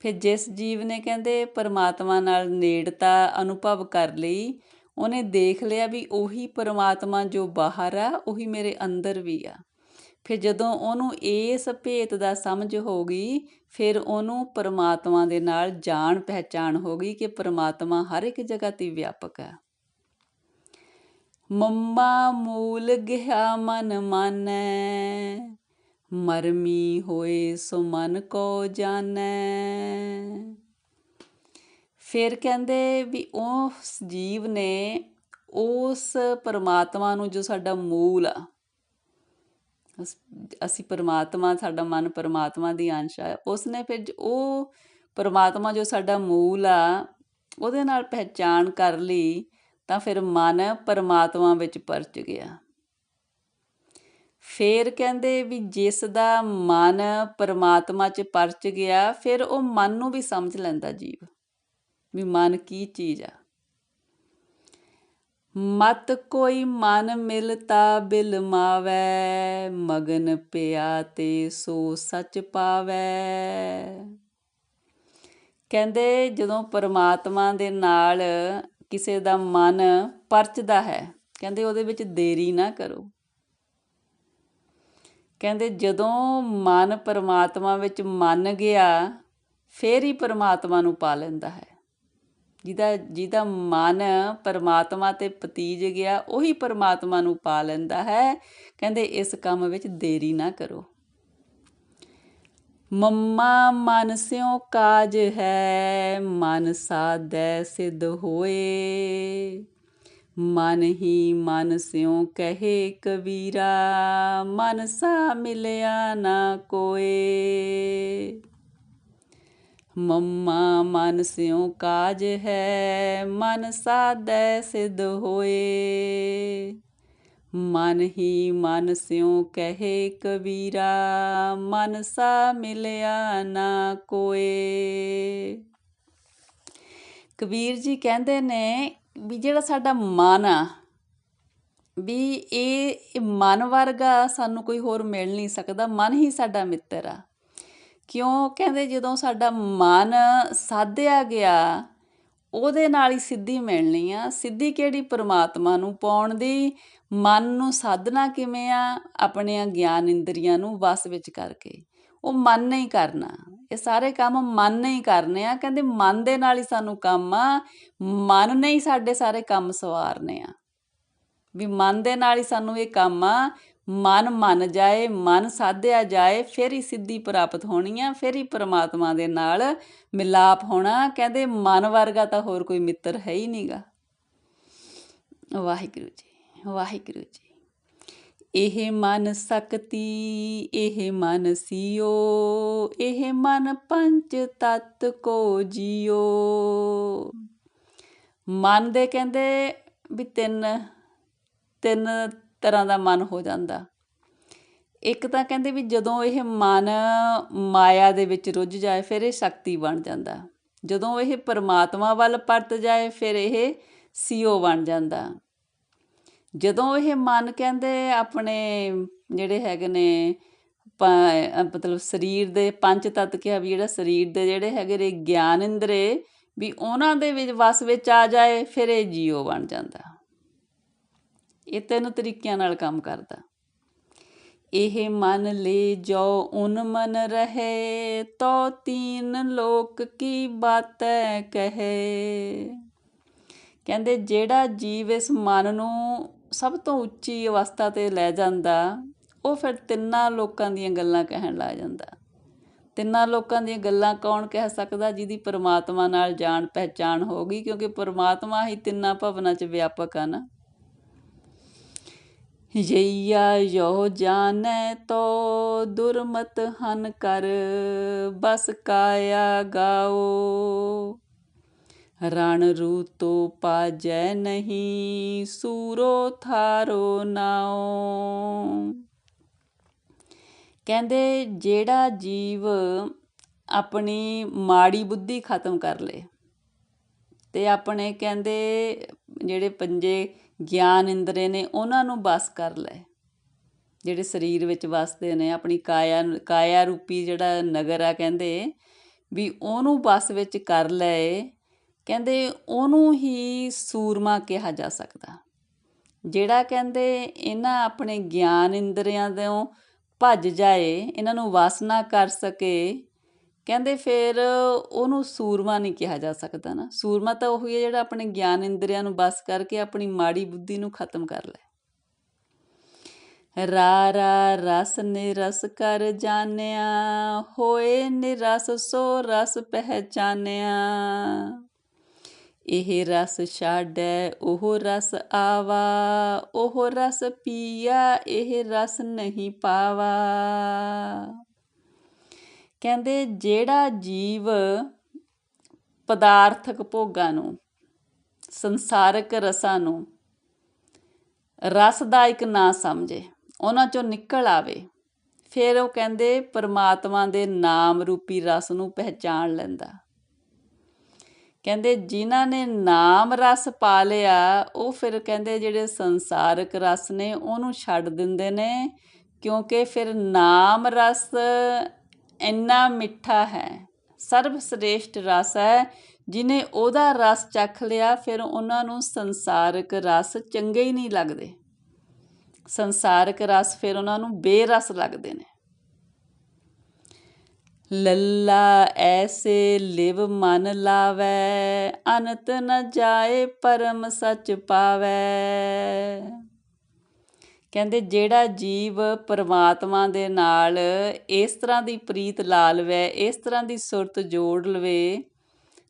ਫਿਰ ਜਿਸ ਜੀਵ ਨੇ ਕਹਿੰਦੇ, ਪਰਮਾਤਮਾ ਨਾਲ ਨੇੜਤਾ ਅਨੁਭਵ ਕਰ ਲਈ, ਉਹਨੇ ਦੇਖ ਲਿਆ ਵੀ ਉਹੀ ਪਰਮਾਤਮਾ ਜੋ ਬਾਹਰ ਆ, ਉਹੀ ਮੇਰੇ ਅੰਦਰ ਵੀ ਆ। ਫਿਰ ਜਦੋਂ ਉਹਨੂੰ ਇਸ ਭੇਤ ਦਾ ਸਮਝ ਹੋ ਗਈ, ਫਿਰ ਉਹਨੂੰ ਪਰਮਾਤਮਾ ਦੇ ਨਾਲ ਜਾਣ ਪਹਿਚਾਣ ਹੋ ਗਈ ਕਿ ਪਰਮਾਤਮਾ ਹਰ ਇੱਕ ਜਗ੍ਹਾ ਤੇ ਵਿਆਪਕ ਹੈ ਮੰਮਾ ਮੂਲ ਗਿਆ ਮਨ ਮਾਨੈ, ਮਰਮੀ ਹੋਏ ਸੋ ਮਨ ਕੋ ਜਾਣੈ ਫਿਰ ਕਹਿੰਦੇ ਵੀ ਉਸ ਜੀਵ ਨੇ ਉਸ ਪਰਮਾਤਮਾ ਨੂੰ ਜੋ ਸਾਡਾ ਮੂਲ ਆ, ਅਸੀਂ ਪਰਮਾਤਮਾ, ਸਾਡਾ ਮਨ ਪਰਮਾਤਮਾ ਦੀ ਅੰਸ਼ ਆ, ਉਸਨੇ ਫਿਰ ਉਹ ਪਰਮਾਤਮਾ ਜੋ ਸਾਡਾ ਮੂਲ ਆ, ਉਹਦੇ ਨਾਲ ਪਹਿਚਾਨ ਕਰ ਲਈ ਤਾਂ ਫਿਰ ਮਨ ਪਰਮਾਤਮਾ ਵਿੱਚ ਪਰਚ ਗਿਆ। ਫੇਰ ਕਹਿੰਦੇ ਵੀ ਜਿਸ ਦਾ ਮਨ ਪਰਮਾਤਮਾ 'ਚ ਪਰਚ ਗਿਆ, ਫਿਰ ਉਹ ਮਨ ਨੂੰ ਵੀ ਸਮਝ ਲੈਂਦਾ ਜੀਵ, ਵੀ ਮਨ ਕੀ ਚੀਜ਼ ਆ। ਮਤ ਕੋਈ ਮਨ ਮਿਲਤਾ ਬਿਲ ਮਾਵੈ, ਮਗਨ ਪਿਆ ਤੇ ਸੋ ਸੱਚ ਪਾਵੈ। ਕਹਿੰਦੇ ਜਦੋਂ ਪਰਮਾਤਮਾ ਦੇ ਨਾਲ ਕਿਸੇ ਦਾ ਮਨ ਪਰਚਦਾ ਹੈ। ਕਹਿੰਦੇ ਉਹਦੇ ਵਿੱਚ ਦੇਰੀ ਨਾ ਕਰੋ। ਕਹਿੰਦੇ ਜਦੋਂ ਮਨ ਪਰਮਾਤਮਾ ਵਿੱਚ ਮੰਨ ਗਿਆ, ਫੇਰ ਹੀ ਪਰਮਾਤਮਾ ਨੂੰ ਪਾ ਲੈਂਦਾ ਹੈ। ਜਿਹਦਾ ਜਿਹਦਾ ਮਨ ਪਰਮਾਤਮਾ ਤੇ ਪਤੀਜ ਗਿਆ, ਉਹੀ ਪਰਮਾਤਮਾ ਨੂੰ ਪਾ ਲੈਂਦਾ ਹੈ। ਕਹਿੰਦੇ ਇਸ ਕੰਮ ਵਿੱਚ ਦੇਰੀ ਨਾ ਕਰੋ। ਮੰਮਾ ਮਨ ਸਿਉ ਕਾਜ ਹੈ, ਮਨ ਸਾਧੈ ਸਿਧ ਹੋਏ। ਮਨ ਹੀ ਮਨ ਸਿਉ ਕਹੇ ਕਬੀਰਾ ਮਨ ਸਾ ਮਿਲਿਆ ਨਾ ਕੋਏ। ਮੰਮਾ ਮਨ ਸਿਉ ਕਾਜ ਹੈ, ਮਨ ਸਾਧੈ ਸਿਧ ਹੋਏ। ਮਨ ਹੀ ਮਨ ਸਿਉ ਕਹੇ ਕਬੀਰਾ, ਮਨ ਸਾ ਮਿਲਿਆ ਨਾ ਕੋਏ। ਕਬੀਰ ਜੀ ਕਹਿੰਦੇ ਨੇ ਵੀ ਜਿਹੜਾ ਸਾਡਾ ਮਨ ਆ, ਵੀ ਇਹ ਮਨ ਵਰਗਾ ਸਾਨੂੰ ਕੋਈ ਹੋਰ ਮਿਲ ਨਹੀਂ ਸਕਦਾ, ਮਨ ਹੀ ਸਾਡਾ ਮਿੱਤਰ ਆ। ਕਿਉਂ? ਕਹਿੰਦੇ ਜਦੋਂ ਸਾਡਾ ਮਨ ਸਾਧਿਆ ਗਿਆ, ਉਹਦੇ ਨਾਲ ਹੀ ਸਿੱਧੀ ਮਿਲਣੀ ਆ। ਸਿੱਧੀ ਕਿਹੜੀ? ਪਰਮਾਤਮਾ ਨੂੰ ਪਾਉਣ ਦੀ। ਮਨ ਨੂੰ ਸਾਧਨਾ ਕਿਵੇਂ ਆ ਆਪਣੇ ਗਿਆਨ ਇੰਦਰੀਆਂ ਨੂੰ ਵਸ ਵਿੱਚ ਕਰਕੇ? ਉਹ ਮਨ ਹੀ ਕਰਨਾ। ਇਹ ਸਾਰੇ ਕੰਮ ਮਨ ਹੀ ਕਰਨੇ ਆ। ਕਹਿੰਦੇ ਮਨ ਦੇ ਨਾਲ ਹੀ ਸਾਨੂੰ ਕੰਮ ਆ। ਮਨ ਨਹੀਂ ਸਾਡੇ ਸਾਰੇ ਕੰਮ ਸਵਾਰਨੇ ਆ। ਵੀ ਮਨ ਦੇ ਨਾਲ ਹੀ ਸਾਨੂੰ ਇਹ ਕੰਮ ਆ। ਮਨ ਮੰਨ ਜਾਏ, ਮਨ ਸਾਧਿਆ ਜਾਏ, ਫਿਰ ਹੀ ਸਿੱਧੀ ਪ੍ਰਾਪਤ ਹੋਣੀ ਆ, ਫਿਰ ਹੀ ਪ੍ਰਮਾਤਮਾ ਦੇ ਨਾਲ ਮਿਲਾਪ ਹੋਣਾ। ਕਹਿੰਦੇ ਮਨ ਵਰਗਾ ਤਾਂ ਹੋਰ ਕੋਈ ਮਿੱਤਰ ਹੈ ਹੀ ਨਹੀਂਗਾ ਵਾਹਿਗੁਰੂ ਜੀ। ਵਾਹਿਗੁਰੂ ਜੀ। ਇਹ ਮਨ ਸਕਤੀ, ਇਹ ਮਨ ਸਿਓ, ਇਹ ਮਨ ਪੰਚ ਤਤ ਕੋ ਜਿਓ। ਮਨ ਦੇ ਕਹਿੰਦੇ ਵੀ ਤਿੰਨ ਤਿੰਨ ਤਰ੍ਹਾਂ ਦਾ ਮਨ ਹੋ ਜਾਂਦਾ। ਇੱਕ ਤਾਂ ਕਹਿੰਦੇ ਵੀ ਜਦੋਂ ਇਹ ਮਨ ਮਾਇਆ ਦੇ ਵਿੱਚ ਰੁੱਝ ਜਾਏ, ਫਿਰ ਇਹ ਸ਼ਕਤੀ ਬਣ ਜਾਂਦਾ। ਜਦੋਂ ਇਹ ਪਰਮਾਤਮਾ ਵੱਲ ਪਰਤ ਜਾਏ, ਫਿਰ ਇਹ ਸੀਓ ਬਣ ਜਾਂਦਾ। ਜਦੋਂ ਇਹ ਮਨ ਕਹਿੰਦੇ ਆਪਣੇ ਜਿਹੜੇ ਹੈਗੇ ਨੇ ਮਤਲਬ ਸਰੀਰ ਦੇ ਪੰਜ ਤੱਤ ਕਿਹਾ ਵੀ ਜਿਹੜਾ ਸਰੀਰ ਦੇ ਜਿਹੜੇ ਹੈਗੇ ਨੇ ਗਿਆਨ ਇੰਦਰੇ, ਵੀ ਉਹਨਾਂ ਦੇ ਵਿੱਚ ਵਸ ਵਿੱਚ ਆ ਜਾਏ, ਫਿਰ ਇਹ ਜੀਓ ਬਣ ਜਾਂਦਾ। ਇਹ ਤਿੰਨ ਤਰੀਕਿਆਂ ਨਾਲ ਕੰਮ ਕਰਦਾ। ਇਹ ਮਨ ਲੈ ਜੋ ਉਨ ਮਨ ਰਹੇ, ਤੋ ਤੀਨ ਲੋਕ ਕੀ ਬਾਤ ਕਹੇ। ਕਹਿੰਦੇ ਜਿਹੜਾ ਜੀਵ ਇਸ ਮਨ ਨੂੰ ਸਭ ਤੋਂ ਉੱਚੀ ਅਵਸਥਾ ਤੇ ਲੈ ਜਾਂਦਾ, ਉਹ ਫਿਰ ਤਿੰਨਾਂ ਲੋਕਾਂ ਦੀਆਂ ਗੱਲਾਂ ਕਹਿਣ ਲੱਗ ਜਾਂਦਾ। ਤਿੰਨਾਂ ਲੋਕਾਂ ਦੀਆਂ ਗੱਲਾਂ ਕੌਣ ਕਹਿ ਸਕਦਾ ਜਿਹਦੀ ਪਰਮਾਤਮਾ ਨਾਲ ਜਾਣ ਪਹਿਚਾਣ ਗਈ? ਕਿਉਂਕਿ ਪਰਮਾਤਮਾ ਹੀ ਤਿੰਨਾਂ ਭਵਨਾਂ 'ਚ ਵਿਆਪਕ ਆ ਨਾ ਜਈਆ ਯੋ ਜਾਣੈ ਤੋ ਦੁਰਮਤ ਹਨ ਕਰ, ਬਸ ਕਾਇਆ ਗਾਓ। ਰਣ ਰੂ ਰੂਤੋ ਪਾਜੈ ਨਹੀਂ, ਸੂਰੋ ਥਾਰੋ ਨਾਓ ਕਹਿੰਦੇ, ਜਿਹੜਾ ਜੀਵ ਆਪਣੀ ਮਾੜੀ ਬੁੱਧੀ ਖਤਮ ਕਰ ਲੇ ਤੇ ਆਪਣੇ ਕਹਿੰਦੇ, ਜਿਹੜੇ ਪੰਜੇ ਗਿਆਨ ਇੰਦਰੇ ਨੇ, ਉਹਨਾਂ ਨੂੰ ਬਸ ਕਰ ਲੈ। ਜਿਹੜੇ ਸਰੀਰ ਵਿੱਚ ਵਸਦੇ ਨੇ, ਆਪਣੀ ਕਾਇਆ ਕਾਇਆ ਰੂਪੀ ਜਿਹੜਾ ਨਗਰ ਆ ਕਹਿੰਦੇ, ਵੀ ਉਹਨੂੰ ਬਸ ਵਿੱਚ ਕਰ ਲਏ ਕਹਿੰਦੇ ਉਹਨੂੰ ਹੀ ਸੂਰਮਾ ਕਿਹਾ ਜਾ ਸਕਦਾ। ਜਿਹੜਾ ਕਹਿੰਦੇ ਇਹਨਾਂ ਆਪਣੇ ਗਿਆਨ ਇੰਦਰੀਆਂ ਤੋਂ ਭੱਜ ਜਾਏ, ਇਹਨਾਂ ਨੂੰ ਵਸ ਨਾ ਕਰ ਸਕੇ, ਕਹਿੰਦੇ ਫਿਰ ਉਹਨੂੰ ਸੂਰਮਾ ਨਹੀਂ ਕਿਹਾ ਜਾ ਸਕਦਾ ਨਾ। ਸੂਰਮਾ ਤਾਂ ਉਹ ਹੈ ਜਿਹੜਾ ਆਪਣੇ ਗਿਆਨ ਇੰਦਰੀਆਂ ਨੂੰ ਬਸ ਕਰਕੇ ਆਪਣੀ ਮਾੜੀ ਬੁੱਧੀ ਨੂੰ ਖਤਮ ਕਰ ਲੈ। ਰਾ ਰਾ, ਰਸ ਨਿਰਸ ਕਰ ਜਾਣਿਆ, ਹੋਏ ਨਿਰਸ ਸੋ ਰਸ ਪਹਿਚਾਨਿਆ। ਇਹ ਰਸ ਛਾੜੈ ਉਹ ਰਸ ਆਵਾ, ਉਹ ਰਸ ਪੀਆ, ਇਹ ਰਸ ਨਹੀਂ ਪਾਵਾ। ਕਹਿੰਦੇ ਜਿਹੜਾ ਜੀਵ ਪਦਾਰਥਕ ਭੋਗਾਂ ਨੂੰ, ਸੰਸਾਰਕ ਰਸਾਂ ਨੂੰ ਰਸਦਾਇਕ ਨਾ ਸਮਝੇ, ਉਹਨਾਂ ਚੋਂ ਨਿਕਲ ਆਵੇ, ਫਿਰ ਉਹ ਕਹਿੰਦੇ ਪਰਮਾਤਮਾ ਦੇ ਨਾਮ ਰੂਪੀ ਰਸ ਨੂੰ ਪਹਿਚਾਣ ਲੈਂਦਾ। ਕਹਿੰਦੇ ਜਿਨ੍ਹਾਂ ਨੇ ਨਾਮ ਰਸ ਪਾ ਲਿਆ, ਉਹ ਫਿਰ ਕਹਿੰਦੇ ਜਿਹੜੇ ਸੰਸਾਰਕ ਰਸ ਨੇ ਉਹਨੂੰ ਛੱਡ ਦਿੰਦੇ ਨੇ, ਕਿਉਂਕਿ ਫਿਰ ਨਾਮ ਰਸ ਇੰਨਾ ਮਿੱਠਾ ਹੈ। ਸਰਬ ਸ੍ਰੇਸ਼ਟ ਰਸ ਹੈ, ਜਿਨੇ ਉਹਦਾ ਰਸ ਚੱਖ ਲਿਆ, ਫਿਰ ਉਹਨਾਂ ਨੂੰ ਸੰਸਾਰਕ ਰਸ ਚੰਗੇ ਹੀ ਨਹੀਂ ਲੱਗਦੇ। ਸੰਸਾਰਕ ਰਸ ਫਿਰ ਉਹਨਾਂ ਨੂੰ ਬੇਰਸ ਲੱਗਦੇ ਨੇ। ਲੱਲਾ, ਐਸੇ ਲਿਵ ਮਨ ਲਾਵੈ, ਅਨੰਤ ਨ ਜਾਏ ਪਰਮ ਸਚ ਪਾਵੈ। ਕਹਿੰਦੇ ਜਿਹੜਾ ਜੀਵ ਪਰਮਾਤਮਾ ਦੇ ਨਾਲ ਇਸ ਤਰ੍ਹਾਂ ਦੀ ਪ੍ਰੀਤ ਲਾ ਲਵੇ, ਇਸ ਤਰ੍ਹਾਂ ਦੀ ਸੁਰਤ ਜੋੜ ਲਵੇ,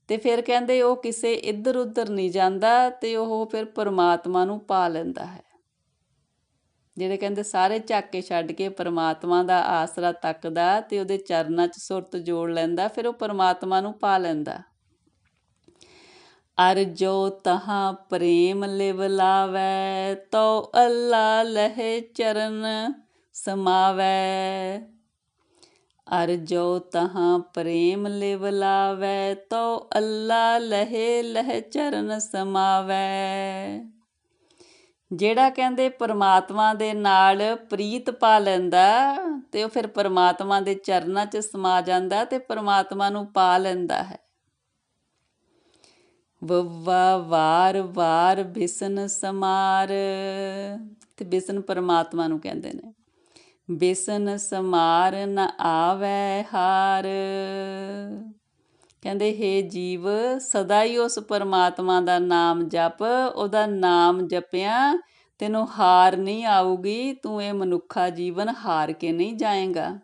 ਤੇ ਫਿਰ ਕਹਿੰਦੇ ਉਹ ਕਿਸੇ ਇੱਧਰ ਉੱਧਰ ਨਹੀਂ ਜਾਂਦਾ ਤੇ ਉਹ ਫਿਰ ਪਰਮਾਤਮਾ ਨੂੰ ਪਾ ਲੈਂਦਾ ਹੈ। ਜਿਹੜੇ ਕਹਿੰਦੇ ਸਾਰੇ ਝਾਕੇ ਛੱਡ ਕੇ ਪਰਮਾਤਮਾ ਦਾ ਆਸਰਾ ਤੱਕਦਾ ਤੇ ਉਹਦੇ ਚਰਨਾਂ 'ਚ ਸੁਰਤ ਜੋੜ ਲੈਂਦਾ, ਫਿਰ ਉਹ ਪਰਮਾਤਮਾ ਨੂੰ ਪਾ ਲੈਂਦਾ। ਅਰ ਜੋ ਤਹਾਂ ਪ੍ਰੇਮ ਲਿਵ ਲਾਵੈ ਤੋ ਅੱਲਾ ਲਹਿ ਚਰਨ ਸਮਾਵੈ। ਅਰ ਜੋ ਤਹਾਂ ਪ੍ਰੇਮ ਲਿਵ ਲਾਵੈ ਤੋ ਅੱਲਾ ਲਹਿ ਲਹਿ ਚਰਨ ਸਮਾਵੈ। ਜਿਹੜਾ ਕਹਿੰਦੇ ਪਰਮਾਤਮਾ ਦੇ ਨਾਲ ਪ੍ਰੀਤ ਪਾ ਲੈਂਦਾ ਤੇ ਉਹ ਫਿਰ ਪਰਮਾਤਮਾ ਦੇ ਚਰਨਾਂ 'ਚ ਸਮਾ ਜਾਂਦਾ ਤੇ ਪਰਮਾਤਮਾ ਨੂੰ ਪਾ ਲੈਂਦਾ ਹੈ। ਵੱਵਾ ਵਾਰ ਵਾਰ ਬਿਸਨ ਸਮਾਰ, ਤੇ ਬਿਸਨ ਪਰਮਾਤਮਾ ਨੂੰ ਕਹਿੰਦੇ ਨੇ। ਬਿਸਨ ਸਮਾਰ ਨ ਆਵੇ ਹਾਰ। ਕਹਿੰਦੇ, ਹੇ ਜੀਵ ਸਦਾ ਹੀ ਉਸ ਪਰਮਾਤਮਾ ਦਾ ਨਾਮ ਜਪ, ਉਹਦਾ ਨਾਮ ਜਪਿਆ, ਤੈਨੂੰ ਹਾਰ ਨਹੀਂ ਆਊਗੀ, ਤੂੰ ਇਹ ਮਨੁੱਖਾ ਜੀਵਨ ਹਾਰ ਕੇ ਨਹੀਂ ਜਾਏਗਾ।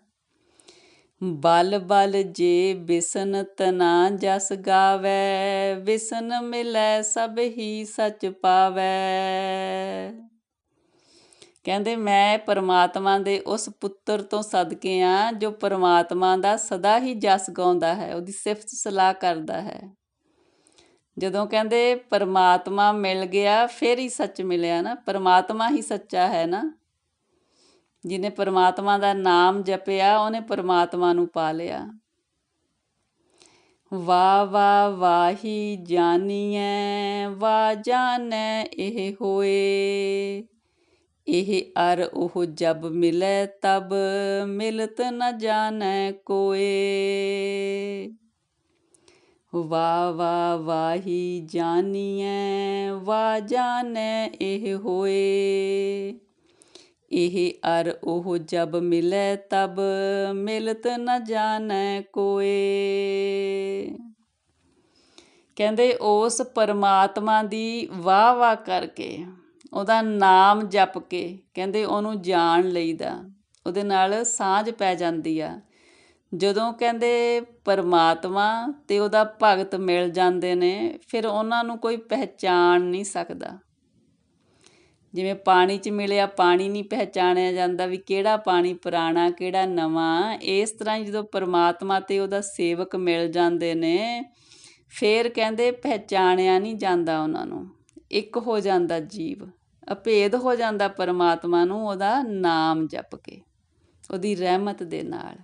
ਬਲ ਬਲ ਜੇ ਬਿਸਨ ਤਨਾ ਜਸ ਗਾਵੇ, ਬਿਸਨ ਮਿਲੈ ਸਭ ਹੀ ਸਚ ਪਾਵੇ। ਕਹਿੰਦੇ, ਮੈਂ ਪਰਮਾਤਮਾ ਦੇ ਉਸ ਪੁੱਤਰ ਤੋਂ ਸਦਕੇ ਆ, ਜੋ ਪਰਮਾਤਮਾ ਦਾ ਸਦਾ ਹੀ ਜਸ ਗਾਉਂਦਾ ਹੈ, ਉਹਦੀ ਸਿਫਤ ਸਲਾਹ ਕਰਦਾ ਹੈ। ਜਦੋਂ ਕਹਿੰਦੇ, ਪਰਮਾਤਮਾ ਮਿਲ ਗਿਆ, ਫਿਰ ਹੀ ਸੱਚ ਮਿਲਿਆ ਨਾ, ਪਰਮਾਤਮਾ ਹੀ ਸੱਚਾ ਹੈ ਨਾ। ਜਿਹਨੇ ਪਰਮਾਤਮਾ ਦਾ ਨਾਮ ਜਪਿਆ, ਉਹਨੇ ਪਰਮਾਤਮਾ ਨੂੰ ਪਾ ਲਿਆ। ਵਾ ਵਾ ਵਾਹੀ ਜਾਣੀਐ ਵਾ ਜਾਣੈ ਇਹ ਹੋਏ। ਇਹ ਅਰ ਉਹ ਜਬ ਮਿਲੈ ਤਬ ਮਿਲਤ ਨ ਜਾਣੈ ਕੋਏ। ਵਾ ਵਾ ਵਾਹੀ ਜਾਣੀਐ ਵਾ ਜਾਣੈ ਇਹ ਹੋਏ। ਇਹ ਅਰ ਉਹ ਜਬ ਮਿਲੈ ਤਬ ਮਿਲਤ ਨ ਜਾਣੈ ਕੋਏ। ਕਹਿੰਦੇ ਉਸ ਪਰਮਾਤਮਾ ਦੀ ਵਾਹ ਵਾਹ ਕਰਕੇ ਉਹਦਾ ਨਾਮ ਜਪ ਕੇ ਕਹਿੰਦੇ ਉਹਨੂੰ ਜਾਣ ਲਈਦਾ। ਉਹਦੇ ਨਾਲ ਸਾਂਝ ਪੈ ਜਾਂਦੀ ਆ। ਜਦੋਂ ਕਹਿੰਦੇ ਪਰਮਾਤਮਾ ਤੇ ਉਹਦਾ ਭਗਤ ਮਿਲ ਜਾਂਦੇ ਨੇ, ਫਿਰ ਉਹਨਾਂ ਨੂੰ ਕੋਈ ਪਹਿਚਾਣ ਨਹੀਂ ਸਕਦਾ। ਜਿਵੇਂ ਪਾਣੀ 'ਚ ਮਿਲਿਆ, ਪਾਣੀ ਨਹੀਂ ਪਹਿਚਾਣਿਆ ਜਾਂਦਾ ਵੀ ਕਿਹੜਾ ਪਾਣੀ ਪੁਰਾਣਾ, ਕਿਹੜਾ ਨਵਾਂ। ਇਸ ਤਰ੍ਹਾਂ ਹੀ ਜਦੋਂ ਪਰਮਾਤਮਾ ਤੇ ਉਹਦਾ ਸੇਵਕ ਮਿਲ ਜਾਂਦੇ ਨੇ, ਫੇਰ ਕਹਿੰਦੇ ਪਹਿਚਾਣਿਆ ਨਹੀਂ ਜਾਂਦਾ ਉਹਨਾਂ ਨੂੰ। ਇੱਕ ਹੋ ਜਾਂਦਾ ਜੀਵ। ਅਭੇਦ ਹੋ ਜਾਂਦਾ ਪਰਮਾਤਮਾ ਨੂੰ, ਉਹਦਾ ਨਾਮ ਜਪ ਕੇ, ਉਹਦੀ ਰਹਿਮਤ ਦੇ ਨਾਲ।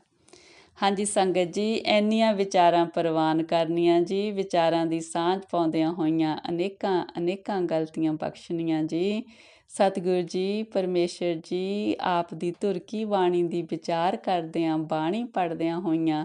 ਹਾਂਜੀ ਸੰਗਤ ਜੀ, ਇੰਨੀਆਂ ਵਿਚਾਰਾਂ ਪ੍ਰਵਾਨ ਕਰਨੀਆਂ ਜੀ, ਵਿਚਾਰਾਂ ਦੀ ਸਾਂਝ ਪਾਉਂਦਿਆਂ ਹੋਈਆਂ ਅਨੇਕਾਂ ਅਨੇਕਾਂ ਗਲਤੀਆਂ ਬਖਸ਼ਣੀਆਂ ਜੀ। ਸਤਿਗੁਰ ਜੀ, ਪਰਮੇਸ਼ਰ ਜੀ, ਆਪ ਦੀ ਧੁਰ ਕੀ ਬਾਣੀ ਦੀ ਵਿਚਾਰ ਕਰਦਿਆਂ, ਬਾਣੀ ਪੜਦਿਆਂ ਹੋਈਆਂ